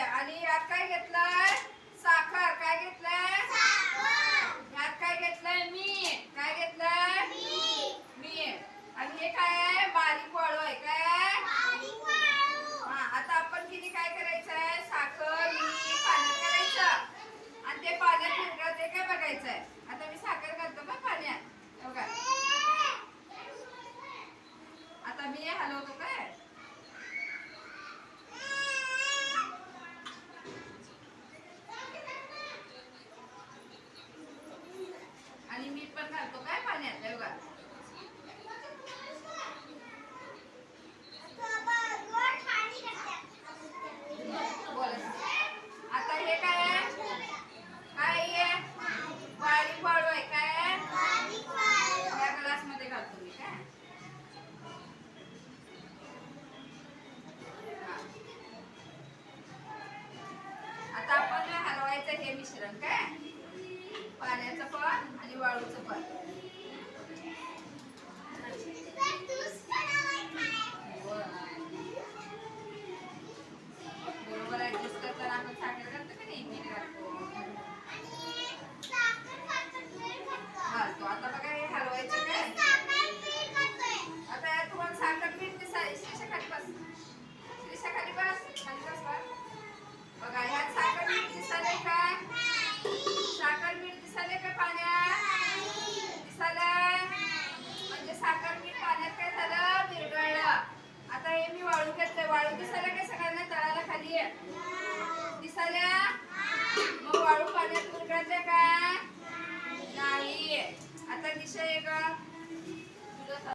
आणि यात काय घेतलंय? साखर. काय घेतलंय? यात काय घेतलंय? मीठ. काय घेतलंय? मीठ. आणि हे काय आहे? बारीक वाळू आहे काय? हा आता आपण किती काय करायचं आहे साखर मीठ पाण्यात घालायचं. आणि ते पाण्यात विरघळते ते काय बघायचं आहे आता मी साखर घालतो का पाण्यात. बघा. आता मी हलवतो काय आणि मीठ पण घालतो काय पाण्यात हे बोला. आता हे काय आहे? काय आहे? बारीक वाळू आहे काय या ग्लासमध्ये घालतो मी काय? आता आपण हलवायचं हे मिश्रण काय? वाळूचं पण दिसाल्या मग वाळू पाण्यात विरघळते का? नाही. आता दिशा एक